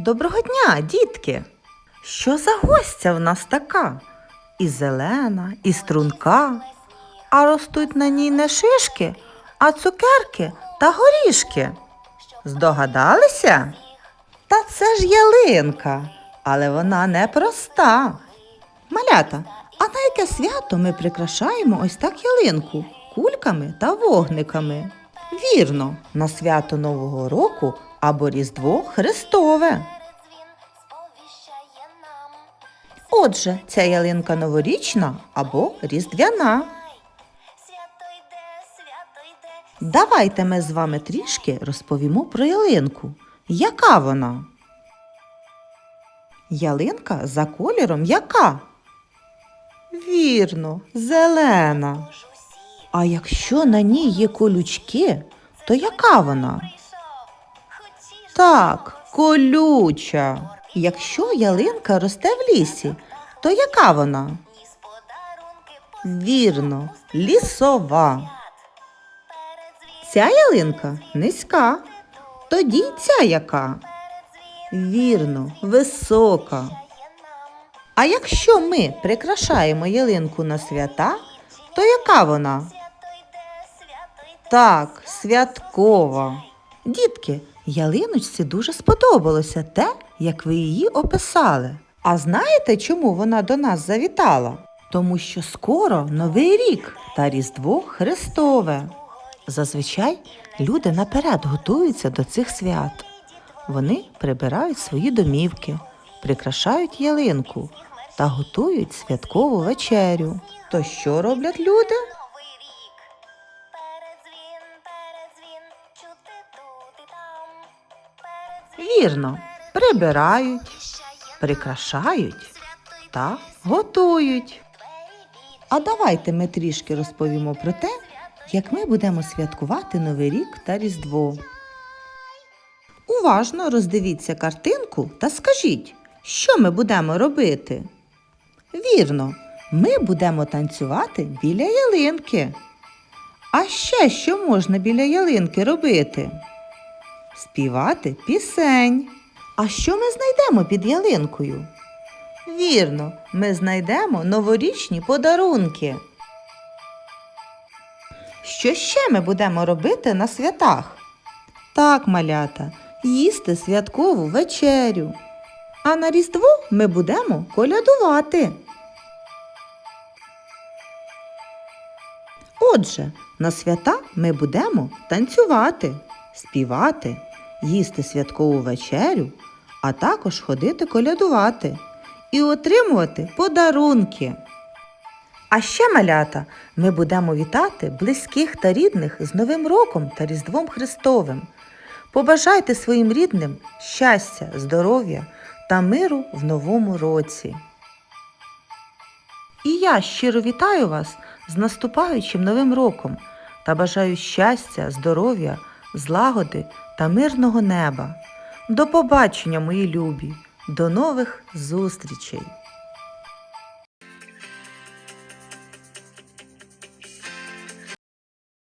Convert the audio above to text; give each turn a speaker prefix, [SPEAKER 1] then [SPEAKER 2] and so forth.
[SPEAKER 1] Доброго дня, дітки! Що за гостя в нас така? І зелена, і струнка, а ростуть на ній не шишки, а цукерки та горішки. Здогадалися? Та це ж ялинка, але вона не проста. Малята, а на яке свято ми прикрашаємо ось так ялинку кульками та вогниками? Вірно, на свято Нового року або Різдво Христове. Отже, ця ялинка новорічна або різдвяна. Давайте ми з вами трішки розповімо про ялинку. Яка вона? Ялинка за кольором яка? Вірно, зелена. А якщо на ній є колючки, то яка вона? Так, колюча. Якщо ялинка росте в лісі, то яка вона? Вірно, лісова. Ця ялинка низька. Тоді ця яка? Вірно, висока. А якщо ми прикрашаємо ялинку на свята, то яка вона? Так, святкова. Дітки, ялиночці дуже сподобалося те, як ви її описали. А знаєте, чому вона до нас завітала? Тому що скоро Новий рік та Різдво Христове. Зазвичай люди наперед готуються до цих свят. Вони прибирають свої домівки, прикрашають ялинку та готують святкову вечерю. То що роблять люди? Вірно, прибирають, прикрашають та готують. А давайте ми трішки розповімо про те, як ми будемо святкувати Новий рік та Різдво. Уважно роздивіться картинку та скажіть, що ми будемо робити. Вірно, ми будемо танцювати біля ялинки. А ще що можна біля ялинки робити? Співати пісень. А що ми знайдемо під ялинкою? Вірно, ми знайдемо новорічні подарунки. Що ще ми будемо робити на святах? Так, малята, їсти святкову вечерю. А на Різдво ми будемо колядувати. Отже, на свята ми будемо танцювати, співати, їсти святкову вечерю, а також ходити колядувати і отримувати подарунки. А ще, малята, ми будемо вітати близьких та рідних з Новим роком та Різдвом Христовим. Побажайте своїм рідним щастя, здоров'я та миру в новому році. І я щиро вітаю вас з наступаючим новим роком та бажаю щастя, здоров'я, злагоди та мирного неба. До побачення, мої любі, до нових зустрічей!